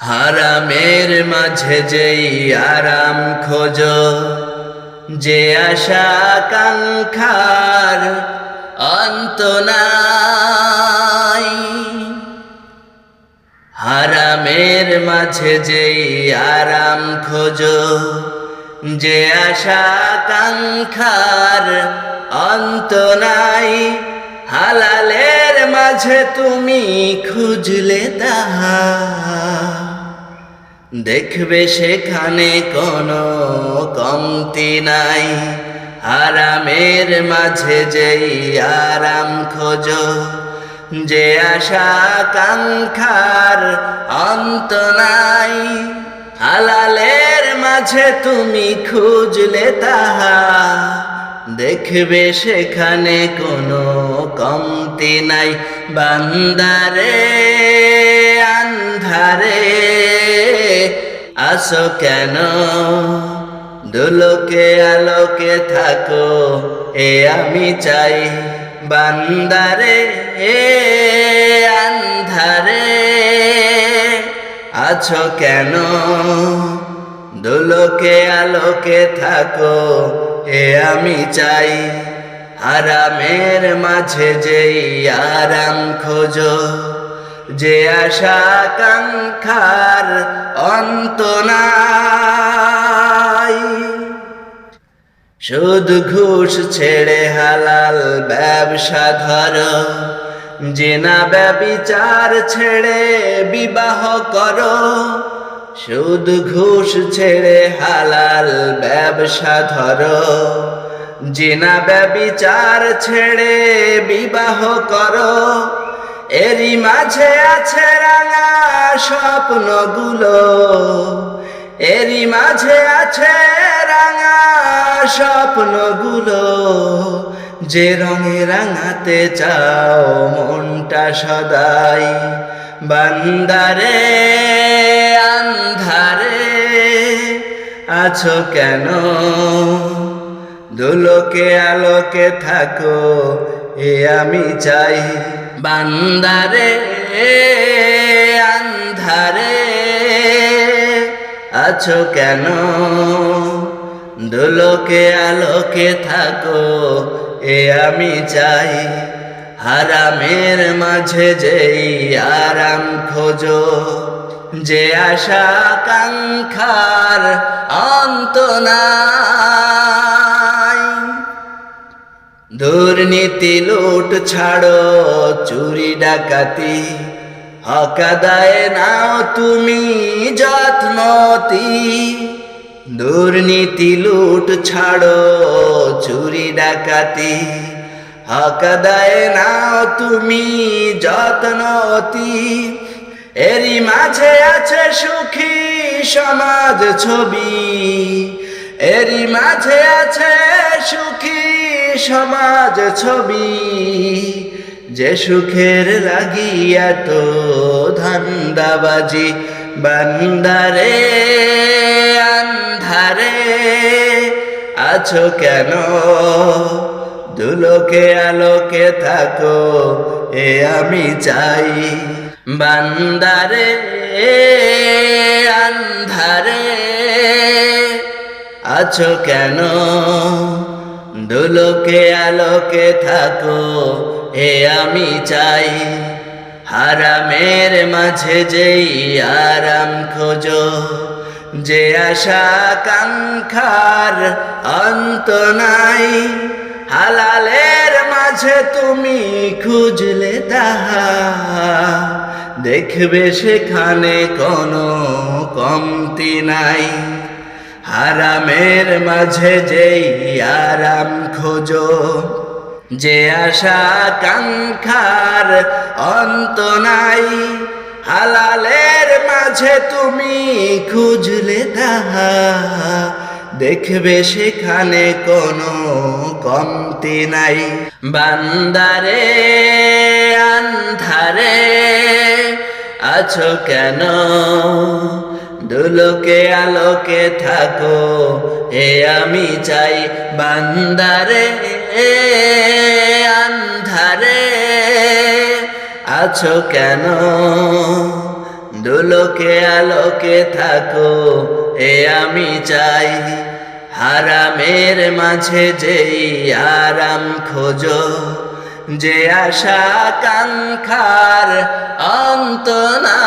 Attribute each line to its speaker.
Speaker 1: হারামের মাঝে যেই আরাম খোঁজ, যে আশা কাঙ্ক্ষার অন্ত নাই। হারামের মাঝে যেই আরাম খোঁজ, যে আশা কাঙ্ক্ষার অন্ত নাই। হালালের মাঝে তুমি খুঁজলে তাহা। দেখবে সেখানে কোনো কমতি নাই। আরামের মাঝে যেই আরাম খোঁজ, যে আশা কাঙ্ক্ষার অন্ত নাই। হালালের মাঝে তুমি খুঁজলে তাহা, দেখবে সেখানে কোনো কমতি নাই। বান্দারে, আন্ধারে আসো কেন? দুলোকে আলোকে থাকো, এ আমি চাই বান্দারে, এ আন্ধারে। আছো কেন? দুলোকে আলোকে থাকো, এ আমি চাই আরামের মাঝে যেই আরাম খোঁজো, যে আশা কাঙ্ক্ষার অন্ত নাই সুদ, ঘুষ ছেড়ে হালাল ব্যবসা ধর। জেনা ব্যবিচার ছেড়ে বিবাহ করো। সুদ, ঘুষ ছেড়ে হালাল ব্যবসা ধরো। জেনা ব্যবিচার ছেড়ে বিবাহ করো। এরই মাঝে আছে রাঙা স্বপ্ন স্বপ্নগুলো। এরই মাঝে আছে রাঙা স্বপ্ন স্বপ্নগুলো। যে রঙে রাঙাতে চাও মনটা সদাই। বান্দারে, আন্ধারে আছো কেন? দুলোকে আলোকে থাকো, এ আমি চাই। বান্দারে, আন্ধারে আছো কেন? দুলোকে আলোকে থাকো, এ আমি চাই। হারামের মাঝে যেই আরাম খোঁজো, যে আশা কাঙ্ক্ষার অন্ত নাই দুর্নীতি, লুট, ছাড়ো, চুরি, ডাকাতি। হকাদায় নাও তুমি যত্নতি দুর্নীতি, লুট, ছাড়ো, চুরি, ডাকাতি। হকাদায় নাও তুমি যত্নতি এরই মাঝে আছে সুখী সমাজ ছবি। এরই মাঝে আছে সুখী সমাজ ছবি, যে সুখের লাগিয়া তো ধান্দাবাজি, বান্দারে, আন্ধারে আছো কেন? দুলোকে আলোকে থাকো, এ আমি চাই। বান্দারে, আন্ধারে আছো কেন? দুলোকে আলোকে থাকো, এ আমি চাই। হারামের মাঝে যেই আরাম খোঁজো, যে আশা কাঙ্ক্ষার অন্ত নাই। হালালের মাঝে তুমি খুঁজলে তাহা, দেখবে সেখানে কোনো কমতি নাই। হারামের মাঝে যেই আরাম খোঁজো, যে আশা কাঙ্ক্ষার অন্ত নাই, হালালের মাঝে তুমি খুঁজলে তাহা, দেখবে সেখানে কোনো কমতি নাই। বান্দারে, আন্ধারে আছো কেন? দুলোকে আলোকে থাকো, এ আমি চাই বান্দারে আন্ধারে। আছো কেন? দুলোকে আলোকে থাকো, এ আমি চাই হারামের মাঝে যেই আরাম খোঁজো। যে আশা কাঙ্ক্ষার অন্ত না।